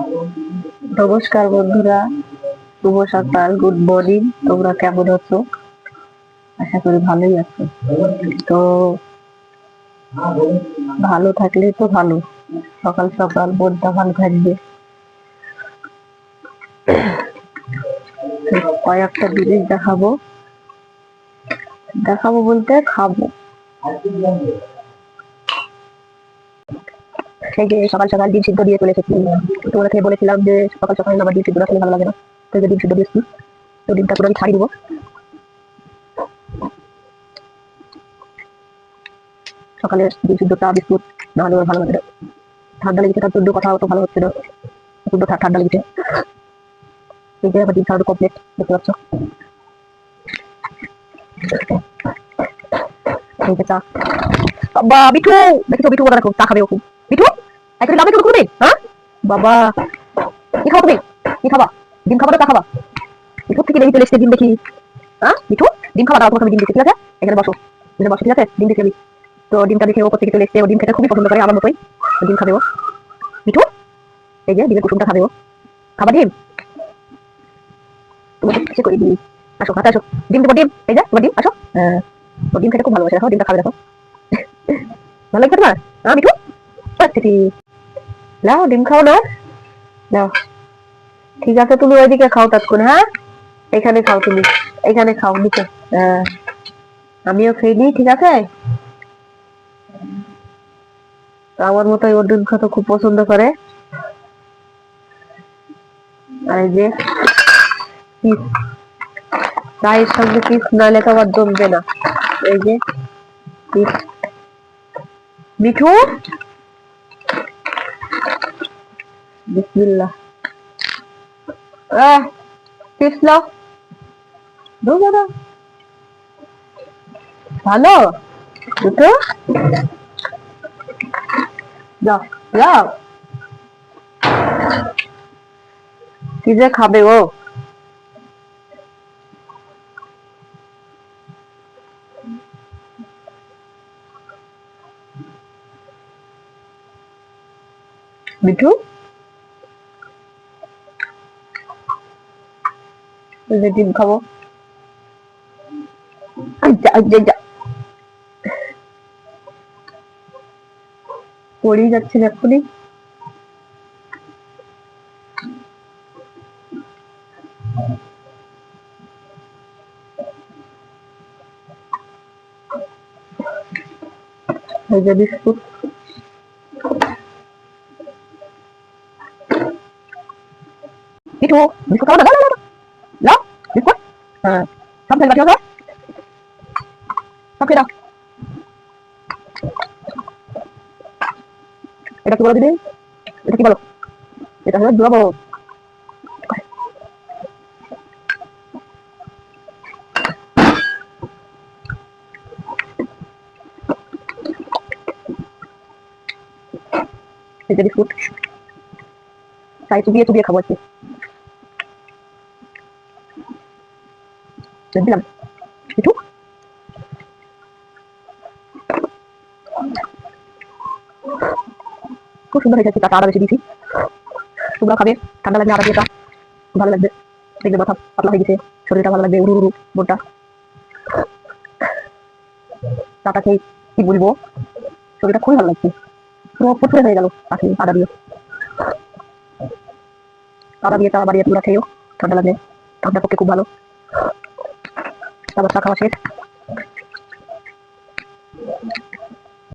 নমস্কার বন্ধুরা। শুভ সকাল গুড মর্নিং তোমরা কেমন আছো? আশা করি ভালোই আছো। তো ভালো থাকলে তো ভালো। সকাল সকাল মনটা ভালো থাকবে। কয়েকটা জিনিস দেখাবো। দেখাবো বলতে খাব। সেই সকাল সকাল ডিম সিদ্ধ দিয়ে চলে এসেছি। খেয়ে বলেছিলাম যে সকাল সকাল আমার ডিম সিদ্ধ খেলে ভালো লাগে না। তো ডিম সিদ্ধ দিয়েছি, তো ডিমটা পুরো আমি ছাড়িয়ে দিব। সকালে ডিম সিদ্ধ চা বিস্কুট না হলে ভালো লাগে ঠান্ডা লেগেছে, তার জন্য কথা তো ভালো হচ্ছে না। প্রচণ্ড ঠান্ডা লেগেছে। এই যে আমার ডিম ছাড়ানো কমপ্লিট দেখতে পাচ্ছ? এই যে চা। বাবা বিটু দেখি তো কথা রাখো, চা খাবে ও খুব। বিটু একটা দামে শুরু করবে হ্যাঁ? বাবা, কি খাও তুমি? কি খাবা? ডিম খাবা খাবা? বিটু থেকে দেখি চলে এসছে ডিম দেখি। হ্যাঁ বিটু ডিম খাবা, দাও তোমাকে ডিম দেখি ঠিক আছে? এখানে বসো এখানে বসো, ঠিক আছে? ডিম দেখি আমি তো ডিমটা দেখে ও থেকে চলে এসছে, ও ডিম খেতে খুবই পছন্দ করে, আমার মতোই। ডিম খাবে ও। বিটু এই যে ডিমের কুসুমটা খাবে ও। খাবা ডিম? তোমাকে করে দিই আসো, হাতে আসো। ডিম দেবো ডিম। এই যে, তোমার ডিম, আসো। হ্যাঁ ও ডিম খেতে খুব ভালোবাসে, দেখো, ডিমটা খাবে, দেখো। ভালো লাগছে তোমার? হ্যাঁ মিঠু? আচ্ছা নাও ডিম খাও না। নাও। ঠিক আছে, তুমি ওইদিকে খাও তৎক্ষণ হ্যাঁ? এখানে খাও তুমি। এখানে খাও, নিচে। হ্যাঁ। আমিও খেয়ে নিই, ঠিক আছে? আমার মতো ওর ডিম খেতে খুব পছন্দ করে। আর যে চায়ের সঙ্গে পিস নাহলে তো জমবে না। এই যে মিঠু? বিসমিল্লাহ আহ টিপস নাও ভালো দুটো যাও যাও কি যে খাবে ও মিঠু এই যে ডিম খাব। পড়েই যাচ্ছে এক্ষুনি। এই যে বিস্কুট। মিঠু বিস্কুট হ্যাঁ সব ফেলবা ঠিক আছে সব খেয়ে দাও এটা কি বলো দিদি এটা কি বলো এটা হলো দুরাবো যে বিস্কুট তাই চুবিয়ে চুবিয়ে খাব আজকে দিলাম একটু খুব সুন্দর হয়ে যাচ্ছে বেশি দিয়েছি তোমরা খাবে ঠান্ডা লাগবে আদা দিয়ে ভালো লাগবে দেখবে মাথা পাতলা হয়ে গেছে শরীরটা ভালো লাগবে উড়ু উড়ু বোনটা চাটা খেয়ে কি বলব শরীরটা খুবই ভালো লাগছে পুরো ফুটফুটে হয়ে গেল পাখি আদা দিয়ে আদা দিয়ে চা বাড়িয়ে তোমরা খেয়েও ঠান্ডা লাগবে ঠান্ডার পক্ষে খুব ভালো তারপর চা খাওয়া শেষ?